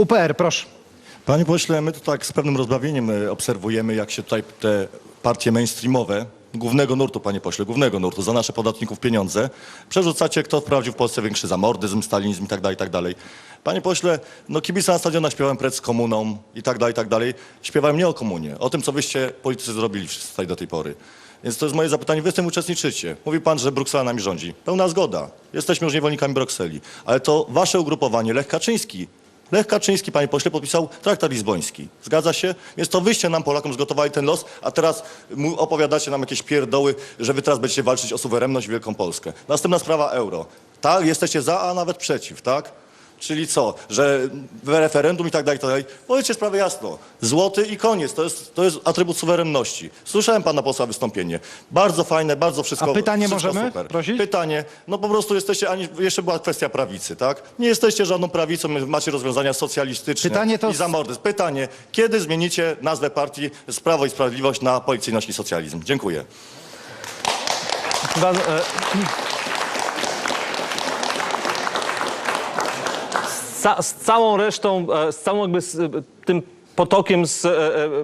UPR, proszę. Panie pośle, my tu tak z pewnym rozbawieniem e, obserwujemy, jak się tutaj te partie mainstreamowe, głównego nurtu, panie pośle, głównego nurtu, za nasze podatników pieniądze, przerzucacie, kto wprowadził w Polsce większy zamordyzm, stalinizm i tak dalej, i tak. Panie pośle, no kibice na stadionach śpiewałem precz z komuną i tak dalej, i dalej. Śpiewałem nie o komunie, o tym, co wyście politycy zrobili wszyscy do tej pory. Więc to jest moje zapytanie, wy w tym uczestniczycie. Mówi pan, że Bruksela nami rządzi. Pełna zgoda. Jesteśmy już niewolnikami Brukseli. Ale to wasze ugrupowanie, Lech Kaczyński, Lech Kaczyński, panie pośle, podpisał traktat lizboński. Zgadza się? Więc to wyście nam, Polakom, zgotowali ten los, a teraz opowiadacie nam jakieś pierdoły, że wy teraz będziecie walczyć o suwerenność i Wielką Polskę. Następna sprawa euro. Tak, jesteście za, a nawet przeciw, tak? Czyli co? Że referendum i tak dalej, i tak dalej. Powiedzcie sprawę jasno. Złoty i koniec. To jest, to jest atrybut suwerenności. Słyszałem pana posła wystąpienie. Bardzo fajne, bardzo wszystko A pytanie wszystko możemy super. prosić? Pytanie. No po prostu jesteście, ani, jeszcze była kwestia prawicy, tak? Nie jesteście żadną prawicą, macie rozwiązania socjalistyczne Pytanie to i zamordyzm. Pytanie. Kiedy zmienicie nazwę partii z Prawo i Sprawiedliwość na policyjność i socjalizm? Dziękuję. Pan, e, ca, z całą resztą, e, z całą jakby z, e, tym potokiem z e,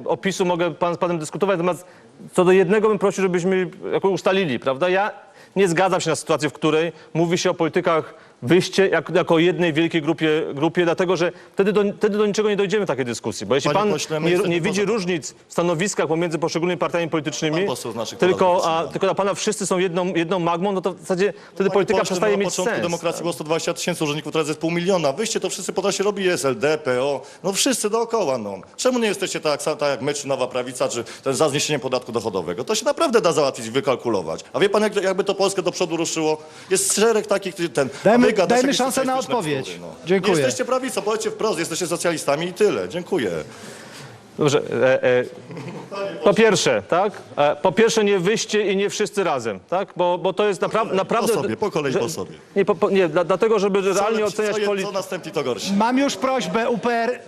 opisu mogę pan, z panem dyskutować, natomiast co do jednego bym prosił, żebyśmy ustalili, prawda? Ja nie zgadzam się na sytuację, w której mówi się o politykach wyjście jak, jako o jednej wielkiej grupie, grupie dlatego że wtedy do, wtedy do niczego nie dojdziemy w takiej dyskusji. Bo jeśli Panie pan pośle, my nie, jesteśmy nie widzi poza- różnic w stanowiskach pomiędzy poszczególnymi partiami politycznymi, Pan poseł z naszych tylko, a, tylko dla pana wszyscy są jedną, jedną magmą, no to w zasadzie wtedy polityka pośle, przestaje no, mieć Na początku sens. demokracji było 120 tysięcy urzędników, teraz jest pół miliona. Wyście to wszyscy potraficie robić, SLD, PO, no wszyscy dookoła, no. Czemu nie jesteście tak, tak jak my, czy Nowa Prawica, czy ten za zniesieniem podatku dochodowego? To się naprawdę da załatwić, wykalkulować. A wie pan, jak, jakby to Polskę do przodu ruszyło? Jest szereg takich, którzy ten... a Dajmy- wy gadacie dajmy jakieś szansę na socjalistyczne odpowiedź. bzdury, no. Dziękuję. Nie jesteście prawicą, powiedzcie wprost, jesteście socjalistami i tyle. Dziękuję. Dobrze. E, e, po pierwsze, tak? E, po pierwsze nie wyście i nie wszyscy razem, tak? Bo, bo to jest napra- naprawdę... po sobie, po kolei po sobie. Nie, po, po, nie dla, dlatego, żeby realnie oceniać co, je- politykę. co następni, to gorsi. Mam już prośbę, UPR.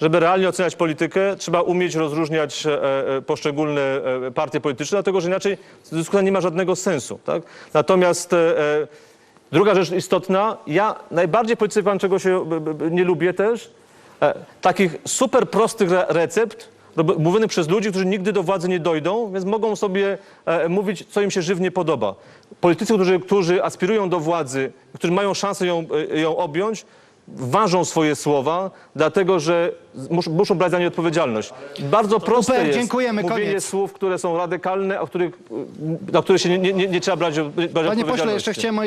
Żeby realnie oceniać politykę, trzeba umieć rozróżniać e, e, poszczególne e, partie polityczne, dlatego że inaczej dyskusja nie ma żadnego sensu. Tak? Natomiast e, e, druga rzecz istotna, ja najbardziej politycy wam czego się nie lubię też, e, takich super prostych re recept, rob- mówionych przez ludzi, którzy nigdy do władzy nie dojdą, więc mogą sobie e, mówić, co im się żywnie podoba. Politycy, którzy, którzy aspirują do władzy, którzy mają szansę ją, e, ją objąć, ważą swoje słowa, dlatego że mus, muszą brać za nie odpowiedzialność. Bardzo proste Super, jest dziękujemy, mówienie koniec. słów, które są radykalne, a których, na które się nie, nie, nie trzeba brać, brać Panie pośle, odpowiedzialności. jeszcze chciałem